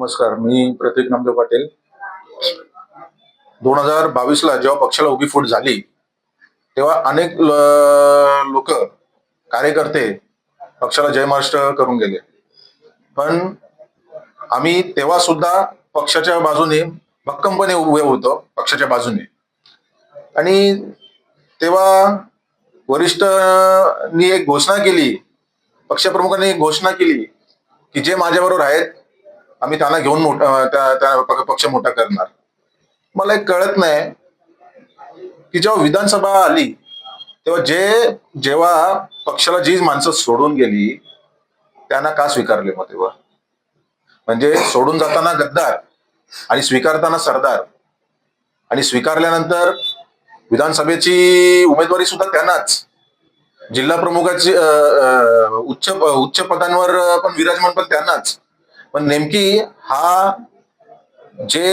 नमस्कार मी प्रतीक नामदेव पाटील. दोन हजार बावीसला जेव्हा पक्षाला उभी फूट झाली तेव्हा अनेक लोक कार्यकर्ते पक्षाला जय महाराष्ट्र करून गेले. पण आम्ही तेव्हा सुद्धा पक्षाच्या बाजूने भक्कमपणे उभे होतो पक्षाच्या बाजूने. आणि तेव्हा वरिष्ठांनी एक घोषणा केली पक्षप्रमुखांनी एक घोषणा केली की जे माझ्याबरोबर आहेत आम्ही त्यांना घेऊन मोठा त्या पक्ष मोठा करणार. मला एक कळत नाही की जेव्हा विधानसभा आली तेव्हा जे जेव्हा पक्षाला जी माणसं सोडून गेली त्यांना का स्वीकारले मग तेव्हा? म्हणजे सोडून जाताना गद्दार आणि स्वीकारताना सरदार आणि स्वीकारल्यानंतर विधानसभेची उमेदवारी सुद्धा त्यांनाच. जिल्हा प्रमुखाची उच्च उच्च पदांवर पण विराजमान पण त्यांनाच. पण नेमकी हा जे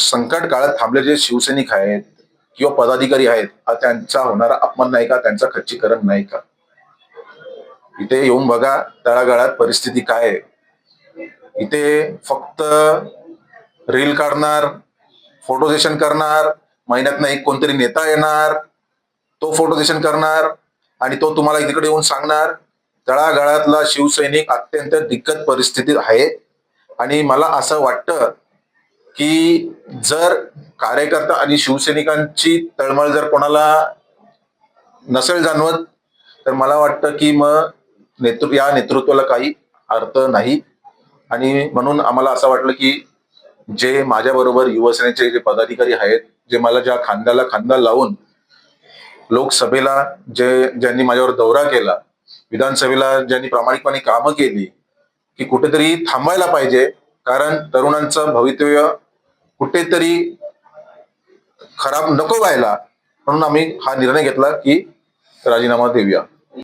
संकट काळात थांबले जे शिवसैनिक आहेत किंवा पदाधिकारी आहेत हा त्यांचा होणारा अपमान नाही का? त्यांचा खच्चीकरण नाही का? इथे येऊन बघा तळागाळात परिस्थिती काय आहे. इथे फक्त रील काढणार फोटो सेशन करणार महिन्यातनं एक कोणतरी नेता येणार तो फोटो सेशन करणार आणि तो तुम्हाला इकडे येऊन सांगणार तळागाळातला शिवसैनिक अत्यंत दिक्कत परिस्थितीत आहे. आणि मला असं वाटतं की जर कार्यकर्ता आणि शिवसैनिकांची तळमळ जर कोणाला नसेल जाणवत तर मला वाटतं की मग नेतृ या नेतृत्वाला काही अर्थ नाही. आणि म्हणून आम्हाला असं वाटलं की जे माझ्याबरोबर युवसेनेचे जे पदाधिकारी आहेत जे मला ज्या खांद्याला खांदा लावून लोकसभेला जे ज्यांनी माझ्यावर दौरा केला विधानसभेला ज्यांनी प्रामाणिकपणे कामं केली की कुठेतरी थांबायला पाहिजे कारण तरुणांचं भवितव्य कुठेतरी खराब नको व्हायला म्हणून आम्ही हा निर्णय घेतला की राजीनामा देऊया.